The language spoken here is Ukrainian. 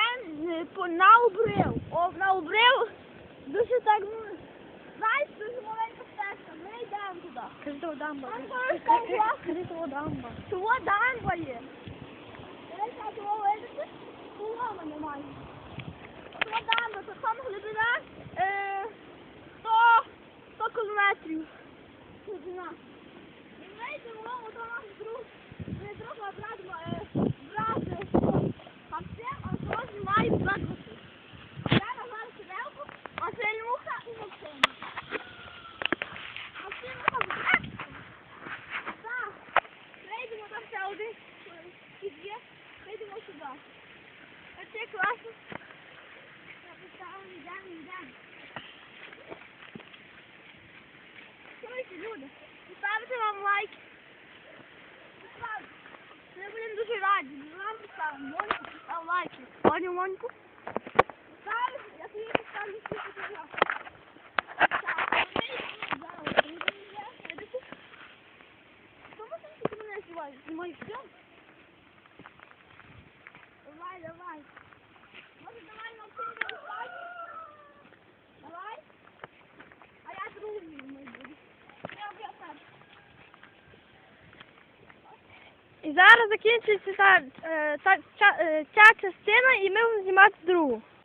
е, по на обрив. О, на обрив дуже так, ну, знаєш, дуже маленька стежка. Ми йдемо туди. Кажи того дамба. Кажи того дамба. Того дамба є. Дивись, а того видите? Полома немає. Того дамба, то там глибина е, 100, 100 кілометрів. Глибина. І ми йдемо, Слухайте, люди, поставте вам лайк. Ми будемо дуже раді. Ми вам поставимо. Моньку постав лайки. Моню, Моньку. Поставиш, я тобі поставлю всі фотографії. Так, ми йдемо зараз. Прийдемо, йдемо. Чому ти ти мене знімаєш? Знімай все? І зараз закінчується та, е, та, е, ця частина, і ми будемо знімати другу.